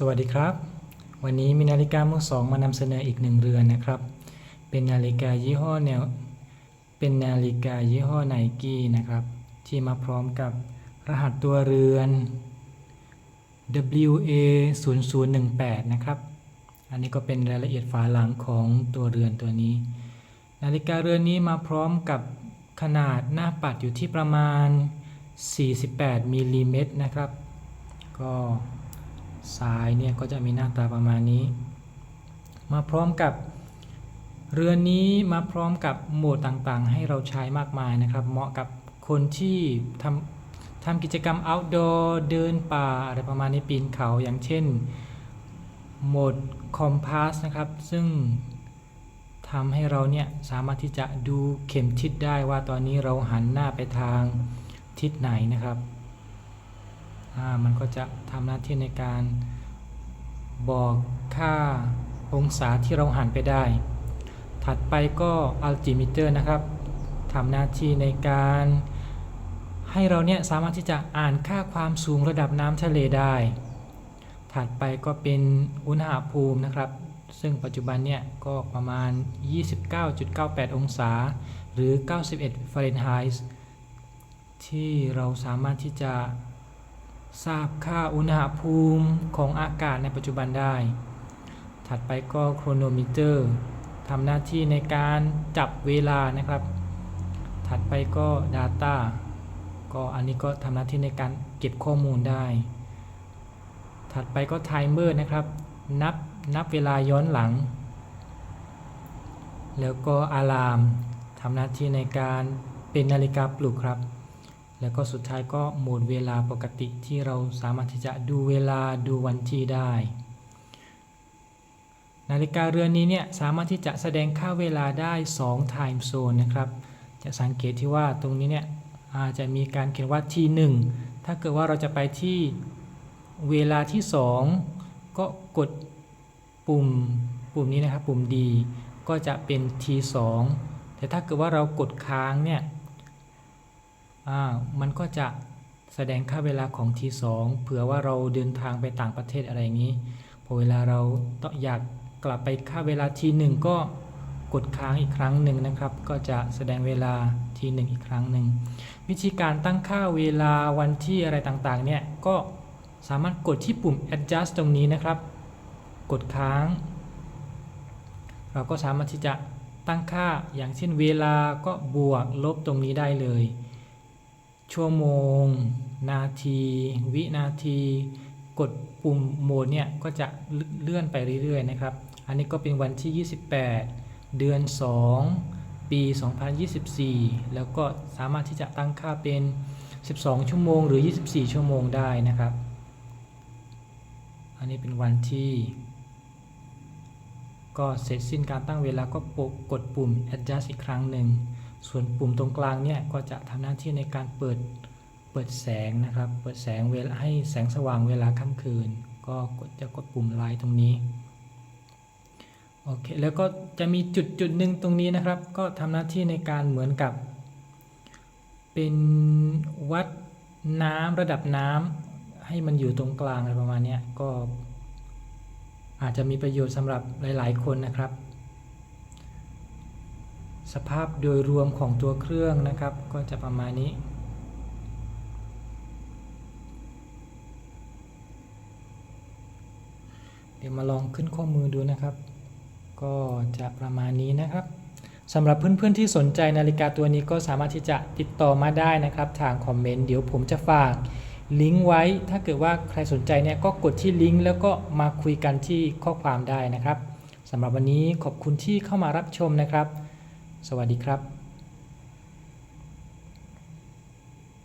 สวัสดีครับ วันนี้มีนาฬิกามือสองมานำเสนออีกหนึ่งเรือนนะครับ เป็นนาฬิกายี่ห้อแนว เป็นนาฬิกายี่ห้อไนกี้นะครับ ที่มาพร้อมกับรหัสตัวเรือน WA 0 0 1 8นะครับ อันนี้ก็เป็นรายละเอียดฝาหลังของตัวเรือนตัวนี้ นาฬิกาเรือนนี้มาพร้อมกับขนาดหน้าปัดอยู่ที่ประมาณ 48มิลลิเมตรนะครับ ก็ สายเนี่ยก็จะมีหน้าตาประมาณนี้ มาพร้อมกับเรือนนี้มาพร้อมกับโหมดต่างๆ ให้เราใช้มากมายนะครับ เหมาะกับคนที่ทำทำกิจกรรม outdoor เดินป่าอะไรประมาณนี้ปีนเขาอย่างเช่นโหมด compass นะครับ ซึ่งทำให้เราเนี่ยสามารถที่จะดูเข็มทิศได้ว่าตอนนี้เราหันหน้าไปทางทิศไหนนะครับ มันก็จะทำหน้าที่ในการบอกค่าองศาที่เราหันไปได้ ถัดไปก็ altimeter นะครับทำหน้าที่ในการให้เราเนี่ยสามารถที่จะอ่านค่าความสูงระดับน้ำทะเลได้ ถัดไปก็เป็นอุณหภูมินะครับ ซึ่งปัจจุบันเนี่ยก็ประมาณ 29.98 องศา หรือ 91 ฟาเรนไฮต์ที่เราสามารถที่จะ ทราบค่าอุณหภูมิของอากาศในปัจจุบันได้ ถัดไปก็โครโนมิเตอร์ทำหน้าที่ในการจับเวลานะครับ ถัดไปก็ Data ก็อันนี้ก็ทำหน้าที่ในการเก็บข้อมูลได้ ถัดไปก็ไทเมอร์นะครับ นับนับเวลาย้อนหลัง แล้วก็อะลามทำหน้าที่ในการเป็นนาฬิกาปลุกครับ แล้วก็สุดท้ายก็โหมดเวลาปกติที่เราสามารถที่จะดูเวลาดูวันที่ได้ นาฬิกาเรือนนี้เนี่ยสามารถที่จะแสดงค่าเวลาได้2 time zone นะครับ จะสังเกตที่ว่าตรงนี้เนี่ยอาจจะมีการเขียนว่า T1 ถ้าเกิดว่าเราจะไปที่เวลาที่ 2 ก็กดปุ่มปุ่มนี้นะครับปุ่ม D ก็จะเป็น T2 แต่ถ้าเกิดว่าเรากดค้างเนี่ย มันก็จะแสดงค่าเวลาของ T2 เผื่อว่าเราเดินทางไปต่างประเทศอะไรอย่างนี้ พอเวลาเราต้องอยากกลับไปค่าเวลา T1 ก็กดค้างอีกครั้งหนึ่งนะครับ ก็จะแสดงเวลา T1 อีกครั้งหนึ่ง วิธีการตั้งค่าเวลาวันที่อะไรต่างๆ เนี่ย ก็สามารถกดที่ปุ่ม adjust ตรงนี้นะครับ กดค้าง เราก็สามารถที่จะตั้งค่าอย่างเช่นเวลาก็บวกลบตรงนี้ได้เลย ชั่วโมง นาที วินาที กดปุ่มโหมดเนี่ยก็จะเลื่อนไปเรื่อยๆนะครับ อันนี้ก็เป็นวันที่ 28 เดือน 2 ปี 2024 แล้วก็สามารถที่จะตั้งค่าเป็น 12 ชั่วโมง หรือ 24 ชั่วโมงได้นะครับ อันนี้เป็นวันที่ ก็เสร็จสิ้นการตั้งเวลาก็กดปุ่ม adjust อีกครั้งหนึ่ง ส่วนปุ่มตรงกลางเนี่ยก็จะทำหน้าที่ในการเปิดเปิดแสงนะครับ เปิดแสงเวลาให้แสงสว่างเวลาค่ำคืน ก็กดจะกดปุ่มไลท์ตรงนี้โอเคแล้วก็จะมีจุดจุดหนึ่งตรงนี้นะครับ ก็ทำหน้าที่ในการเหมือนกับ เป็นวัดน้ำระดับน้ำให้มันอยู่ตรงกลางอะไรประมาณนี้ก็อาจจะมีประโยชน์สำหรับหลาย ๆ คนนะครับ สภาพโดยรวมของตัวเครื่องนะครับ ก็จะประมาณนี้ เดี๋ยวมาลองขึ้นข้อมือดูนะครับ ก็จะประมาณนี้นะครับสำหรับเพื่อนๆที่สนใจนาฬิกาตัวนี้ก็สามารถที่จะติดต่อมาได้นะครับ ทางคอมเมนต์เดี๋ยวผมจะฝากลิงก์ไว้ ถ้าเกิดว่าใครสนใจเนี่ยก็กดที่ลิงก์แล้วก็มาคุยกันที่ข้อความได้นะครับสำหรับวันนี้ขอบคุณที่เข้ามารับชมนะครับ สวัสดีครับ